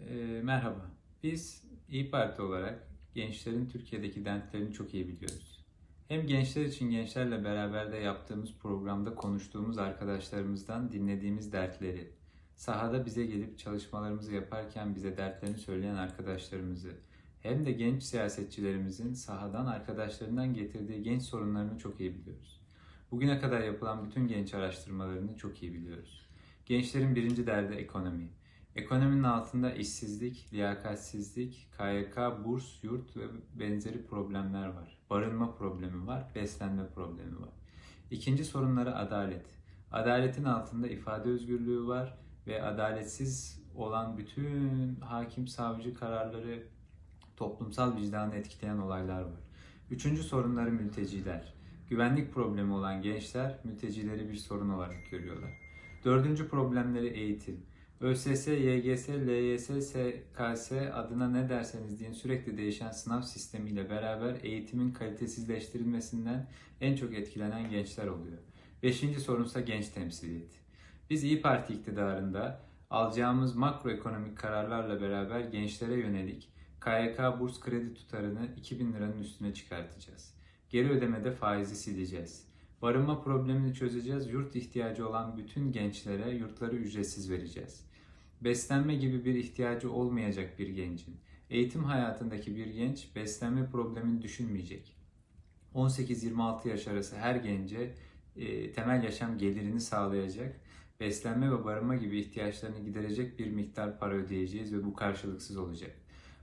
Ee, merhaba. Biz İyi Parti olarak gençlerin Türkiye'deki dertlerini çok iyi biliyoruz. Hem gençler için gençlerle beraber de yaptığımız programda konuştuğumuz arkadaşlarımızdan dinlediğimiz dertleri, sahada bize gelip çalışmalarımızı yaparken bize dertlerini söyleyen arkadaşlarımızı, hem de genç siyasetçilerimizin sahadan arkadaşlarından getirdiği genç sorunlarını çok iyi biliyoruz. Bugüne kadar yapılan bütün genç araştırmalarını çok iyi biliyoruz. Gençlerin birinci derdi ekonomi. Ekonominin altında işsizlik, liyakatsizlik, KYK, burs, yurt ve benzeri problemler var. Barınma problemi var, beslenme problemi var. İkinci sorunları adalet. Adaletin altında ifade özgürlüğü var ve adaletsiz olan bütün hakim savcı kararları toplumsal vicdanı etkileyen olaylar var. Üçüncü sorunları mülteciler. Güvenlik problemi olan gençler mültecileri bir sorun olarak görüyorlar. Dördüncü problemleri eğitim. ÖSS, YGS, LYS, SKS adına ne derseniz deyin sürekli değişen sınav sistemiyle beraber eğitimin kalitesizleştirilmesinden en çok etkilenen gençler oluyor. Beşinci sorunsa genç temsiliyeti. Biz İyi Parti iktidarında alacağımız makroekonomik kararlarla beraber gençlere yönelik KYK burs kredi tutarını 2000 liranın üstüne çıkartacağız. Geri ödemede faizi sileceğiz. Barınma problemini çözeceğiz. Yurt ihtiyacı olan bütün gençlere yurtları ücretsiz vereceğiz. Beslenme gibi bir ihtiyacı olmayacak bir gencin, eğitim hayatındaki bir genç beslenme problemini düşünmeyecek. 18-26 yaş arası her gence e, temel yaşam gelirini sağlayacak, beslenme ve barınma gibi ihtiyaçlarını giderecek bir miktar para ödeyeceğiz ve bu karşılıksız olacak.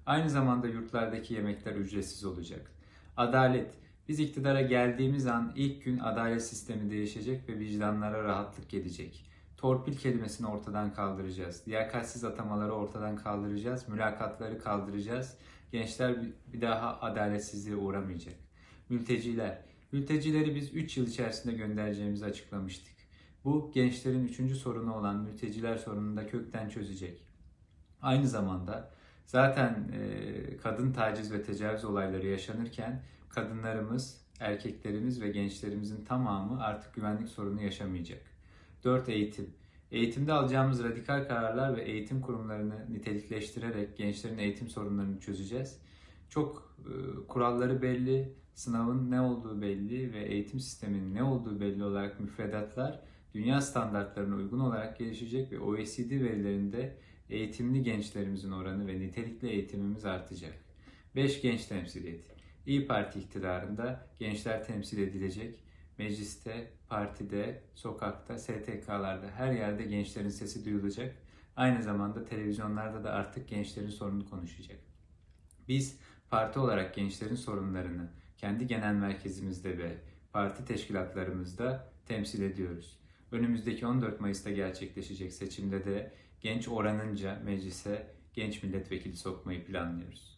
Aynı zamanda yurtlardaki yemekler ücretsiz olacak. Adalet, biz iktidara geldiğimiz an ilk gün adalet sistemi değişecek ve vicdanlara rahatlık gelecek. Torpil kelimesini ortadan kaldıracağız. Liyakatsiz atamaları ortadan kaldıracağız. Mülakatları kaldıracağız. Gençler bir daha adaletsizliğe uğramayacak. Mülteciler. Mültecileri biz 3 yıl içerisinde göndereceğimizi açıklamıştık. Bu gençlerin üçüncü sorunu olan mülteciler sorununu da kökten çözecek. Aynı zamanda zaten e, kadın taciz ve tecavüz olayları yaşanırken kadınlarımız, erkeklerimiz ve gençlerimizin tamamı artık güvenlik sorunu yaşamayacak. 4. Eğitim. Eğitimde alacağımız radikal kararlar ve eğitim kurumlarını nitelikleştirerek gençlerin eğitim sorunlarını çözeceğiz. Çok e, kuralları belli, sınavın ne olduğu belli ve eğitim sisteminin ne olduğu belli olarak müfredatlar dünya standartlarına uygun olarak gelişecek ve OECD verilerinde eğitimli gençlerimizin oranı ve nitelikli eğitimimiz artacak. 5. Genç temsiliyeti. İyi Parti iktidarında gençler temsil edilecek. Mecliste, partide, sokakta, STK'larda her yerde gençlerin sesi duyulacak. Aynı zamanda televizyonlarda da artık gençlerin sorunu konuşacak. Biz parti olarak gençlerin sorunlarını kendi genel merkezimizde ve parti teşkilatlarımızda temsil ediyoruz. Önümüzdeki 14 Mayıs'ta gerçekleşecek seçimde de genç oranınca meclise genç milletvekili sokmayı planlıyoruz.